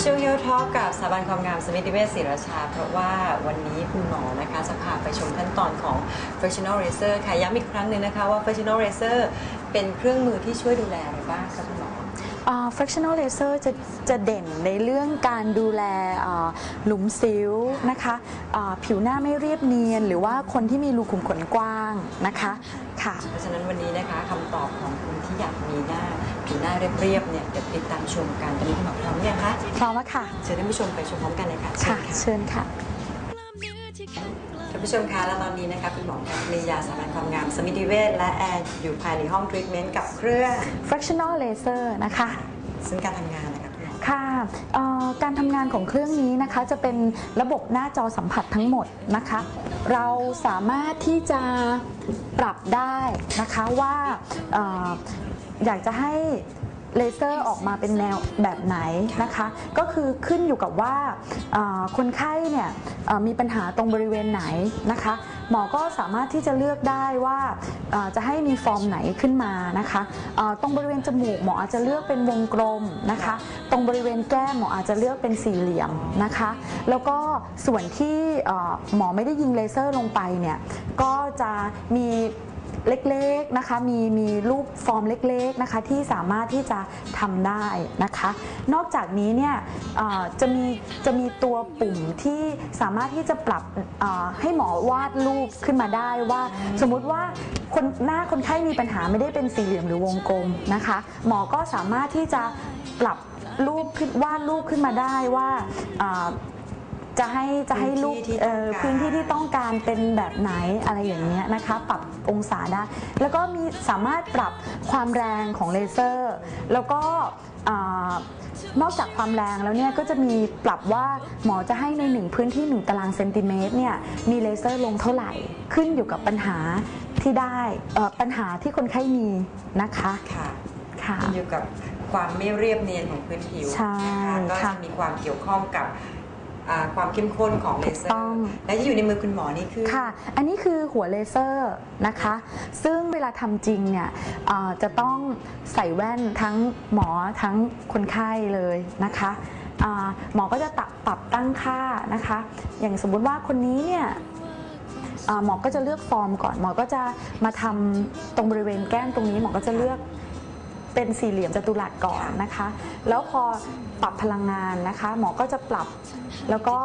ช่วงเฮลท็อกกับสถาบันความงามสมิติเวชศรีราชา เพราะว่าวันนี้คุณหมอนะคะจะพาไปชมขั้นตอนของ Fractional Razor ค่ะ ย้ำอีกครั้งหนึ่งนะคะว่า Fractional Razor เป็นเครื่องมือที่ช่วยดูแลอะไรบ้างคะคุณหมอ อ่า fractional laser จะจะเด่นในเรื่องการดูแลอ่าหลุมสิวนะคะอ่าผิวหน้าไม่เรียบเนียน หรือว่าคนที่มีรูขุมขนกว้างนะคะค่ะ เพราะฉะนั้นวันนี้นะคะคำตอบของคุณที่อยากมีหน้าผิวหน้าเรียบๆเนี่ยเดี๋ยวติดตามชมกันตอนนี้คุณหมอพร้อมหรือยังคะพร้อมแล้วค่ะเชิญท่านผู้ชมไปชมพร้อมกันเลยค่ะเชิค่ะญค่ะ เชิญค่ะท่านผู้ชมคะและตอนนี้นะคะคุณหมอกับปริยาสถาบันความงาม สมิติเวชและแอนอยู่ภายในห้องทรีทเมนต์กับเครื่อง fractional laser นะคะ ซึ่งการทำงานนะคะคุณหมอ ค่ะเอ่อการทำงานของเครื่องนี้นะคะ จะเป็นระบบหน้าจอสัมผัสทั้งหมดนะคะ เราสามารถที่จะปรับได้นะคะว่าเอ่ออยากจะให้ เลเซอร์ออกมาเป็นแนวแบบไหนนะคะ ก็คือขึ้นอยู่กับว่าคนไข้เนี่ยมีปัญหาตรงบริเวณไหนนะคะ หมอก็สามารถที่จะเลือกได้ว่าจะให้มีฟอร์มไหนขึ้นมานะคะตรงบริเวณจมูกหมออาจจะเลือกเป็นวงกลมนะคะ ตรงบริเวณแก้มหมออาจจะเลือกเป็นสี่เหลี่ยมนะคะ แล้วก็ส่วนที่หมอไม่ได้ยิงเลเซอร์ลงไปเนี่ยก็จะมี เล็กๆนะคะมีมีรูปฟอร์มเล็กๆนะคะที่สามารถที่จะทำได้นะคะ นอกจากนี้เนี่ยจะมีจะมีตัวปุ่มที่สามารถที่จะปรับให้หมอวาดรูปขึ้นมาได้ว่า สมมุติว่าคนหน้าคนไข้มีปัญหาไม่ได้เป็นสี่เหลี่ยมหรือวงกลมนะคะ หมอก็สามารถที่จะปรับรูปขึ้นวาดรูปขึ้นมาได้ว่า จะให้จะให้รูปพื้นที่ที่เอ่อต้องการพื้นที่ที่ต้องการเป็นแบบไหนอะไรอย่างเงี้ยนะคะ ปรับองศาได้ แล้วก็มีสามารถปรับความแรงของเลเซอร์ แล้วก็เอ่อนอกจากความแรงแล้วเนี่ยก็จะมีปรับว่าหมอจะให้ในหนึ่งพื้นที่หนึ่งตารางเซนติเมตรเนี่ยมีเลเซอร์ลงเท่าไหร่ขึ้นอยู่กับปัญหาที่ได้เอ่อปัญหาที่คนไข้มีนะคะค่ะค่ะขึ้นอยู่กับความไม่เรียบเนียนของพื้นผิวใช่นะคะก็ค่ะจะมีความเกี่ยวข้องกับ อ่าความเข้มข้นของเลเซอถูกต้อร์งและที่อยู่ในมือคุณหมอนี่คือ ค่ะ อันนี้คือหัวเลเซอร์นะคะ ซึ่งเวลาทำจริงเนี่ยเอ่อจะต้องใส่แว่นทั้งหมอทั้งคนไข้เลยนะคะอ่าหมอก็จะตัดปรับตั้งค่านะคะ อย่างสมมุติว่าคนนี้เนี่ยอ่าหมอก็จะเลือกฟอร์มก่อน หมอก็จะมาทำตรงบริเวณแก้มตรงนี้ หมอก็จะเลือก เป็นสี่เหลี่ยมจัตุรัสก่อนนะคะ แล้วพอปรับพลังงานนะคะ หมอก็จะปรับแล้วก็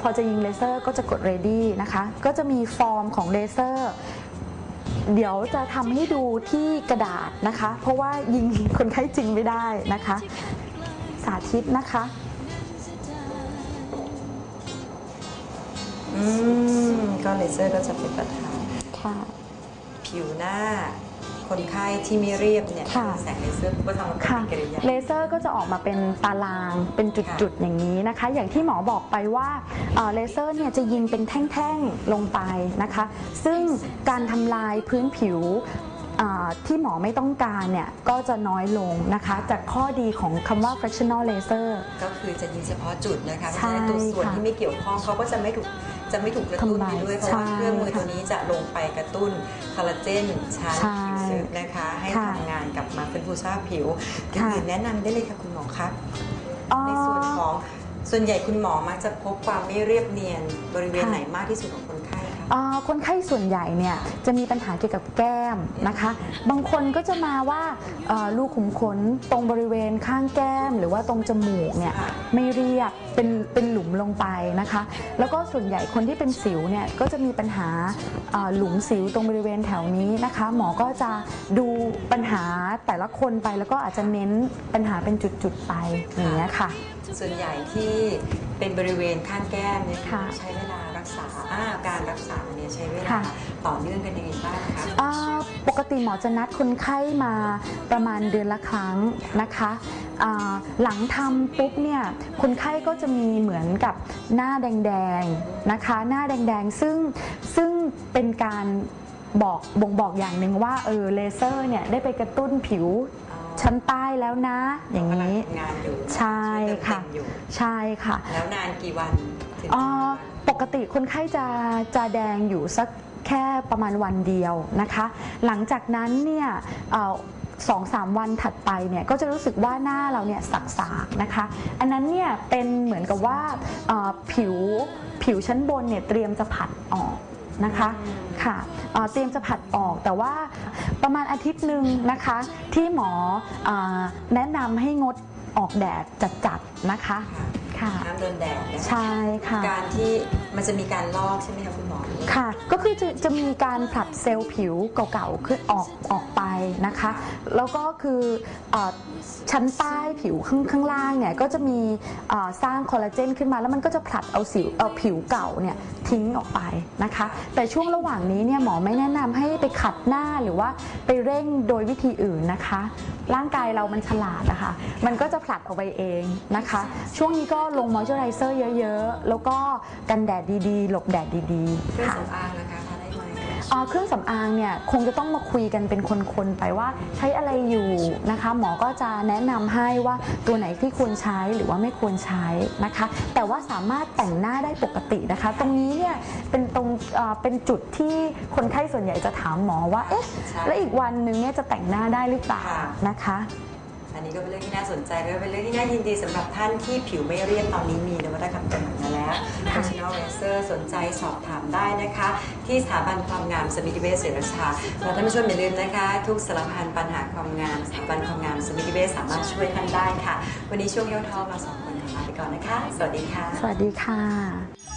พอจะยิงเลเซอร์ก็จะกด ready นะคะ ก็จะมีฟอร์มของเลเซอร์เดี๋ยวจะทำให้ดูที่กระดาษนะคะ เพราะว่ายิงคนไข้จริงไม่ได้นะคะ สาธิตนะคะอืมก็เลเซอร์ก็จะเป็นประธานค่ะผิวหน้า คนไข้ที่ไม่เรียบเนี่ยค่ะ แสงเลเซอร์ก็ทำปฏิค่ะกิริยา เลเซอร์ก็จะออกมาเป็นตารางเป็นจุดๆ อย่างนี้นะคะ อย่างที่หมอบอกไปว่าเอ่อเลเซอร์เนี่ยจะยิงเป็นแท่งๆ ลงไปนะคะ ซึ่งการทำลายพื้นผิวอ่า ที่หมอไม่ต้องการเนี่ยก็จะน้อยลงนะคะ จากข้อดีของคำว่า fractional laser ก็คือจะยิงเฉพาะจุดนะคะใช่เพราะฉะนั้นตัวส่วนค่ะที่ไม่เกี่ยวข้องเขาก็จะไม่ถูกจะไม่ถูกกระตุ้นทำลายไปด้วยเพราะว่าใช่เครื่องมือค่ะตัวนี้จะลงไปกระตุ้นคอลลาเจนชั้นใช่ผิวนะคะ ให้ค่ะทำงานกลับมาเป็นฟูสภาพผิวอย่างค่ะอื่นแนะนำได้เลยค่ะคุณหมอครับอ๋อในส่วนของส่วนใหญ่คุณหมอมักจะพบความไม่เรียบเนียนบริเวณค่ะไหนมากที่สุดของคนไข้ คะอ่าคนไข้ส่วนใหญ่เนี่ยจะมีปัญหาเกี่ยวกับแก้มนะคะ บางคนก็จะมาว่าเอ่อรูขุมขนตรงบริเวณข้างแก้ม หรือว่าตรงจมูกเนี่ยค่ะไม่เรียบเป็นเป็นหลุมลงไปนะคะ แล้วก็ส่วนใหญ่คนที่เป็นสิวเนี่ยก็จะมีปัญหาเอ่อหลุมสิวตรงบริเวณแถวนี้นะคะ หมอก็จะดูปัญหาแต่ละคนไปแล้วก็อาจจะเน้นปัญหาเป็นจุดๆไปอย่างเงี้ยค่ะ ส่วนใหญ่ที่เป็นบริเวณข้างแก้มเนี่ยค่ะใช้เวลารักษาอ่า ค่ะ ต่อเนื่องกันยังไงบ้างคะอ่าปกติหมอจะนัดคนไข้มาประมาณเดือนละครั้งนะคะอ่าหลังทำปุ๊บเนี่ยคนไข้ก็จะมีเหมือนกับหน้าแดงๆนะคะ หน้าแดงๆซึ่งซึ่งเป็นการบอกบ่งบอกอย่างหนึ่งว่าเออเลเซอร์เนี่ยได้ไปกระตุ้นผิวชั้นใต้แล้วนะ อย่างนี้กำลังทำงานอยู่ใช่ค่ะ ช่วยเติมเต็มอยู่ใช่ค่ะ แล้วนานกี่วันถึงอ่าจะปกติคนไข้จะจะแดงอยู่สัก แค่ประมาณวันเดียวนะคะ หลังจากนั้นเนี่ยเอ่อสองสามวันถัดไปเนี่ยก็จะรู้สึกว่าหน้าเราเนี่ยสักๆนะคะ อันนั้นเนี่ยเป็นเหมือนกับว่าเอ่อผิวผิวชั้นบนเนี่ยเตรียมจะผัดออกนะคะค่ะเอ่อเตรียมจะผัดออกแต่ว่าประมาณอาทิตย์หนึ่งนะคะ ที่หมอเออแนะนำให้งดออกแดดจัดๆนะคะค่ะห้ามโดนแดดนะคะใช่ค่ะการที่มันจะมีการลอกใช่ไหมคะคุณหมอ ค่ะ ก็คือจะจะมีการผลัดเซลล์ผิวเก่าๆขึ้นออกออกไปนะคะ แล้วก็คือเออชั้นใต้ผิวข้างข้างล่างเนี่ยก็จะมีเอ่อสร้างคอลลาเจนขึ้นมาแล้วมันก็จะผลัดเอาสิวเอาผิวเก่าเนี่ยทิ้งออกไปนะคะ แต่ช่วงระหว่างนี้เนี่ยหมอไม่แนะนำให้ไปขัดหน้าหรือว่าไปเร่งโดยวิธีอื่นนะคะ ร่างกายเรามันฉลาดนะคะมันก็จะผลัดออกไปเองนะคะ ช่วงนี้ก็ลงมอยเจอไรเซอร์เยอะๆ แล้วก็กันแดดดีๆ หลบแดดดีๆค่ะสำอางนะคะทาได้ไหมเอ่อเครื่องสำอางเนี่ยคงจะต้องมาคุยกันเป็นคนๆไปว่าใช้อะไรอยู่นะคะ หมอก็จะแนะนำให้ว่าตัวไหนที่ควรใช้หรือว่าไม่ควรใช้นะคะ แต่ว่าสามารถแต่งหน้าได้ปกตินะคะ ตรงนี้เนี่ยเป็นตรงเอ่อเป็นจุดที่คนไข้ส่วนใหญ่จะถามหมอว่าเอ๊ะใช่แล้วอีกวันหนึ่งเนี่ยจะแต่งหน้าได้หรือเปล่าค่ะนะคะ อันนี้ก็เป็นเรื่องที่น่าสนใจและเป็นเรื่องที่น่ายินดีสำหรับท่านที่ผิวไม่เรียบตอนนี้มีนวัตกรรมตัวใหม่มาแล้วค่ะ Professional Laser สนใจสอบถามได้นะคะ ที่สถาบันความงามสมิติเวชเสรชาและท่านผู้ชมอย่าลืมนะคะ ทุกสารพันปัญหาความงามสถาบันความงามสมิติเวชสามารถช่วยท่านได้ค่ะ วันนี้ช่วงเย้าทอเราสองคนขอลาไปก่อนนะคะ สวัสดีค่ะ สวัสดีค่ะ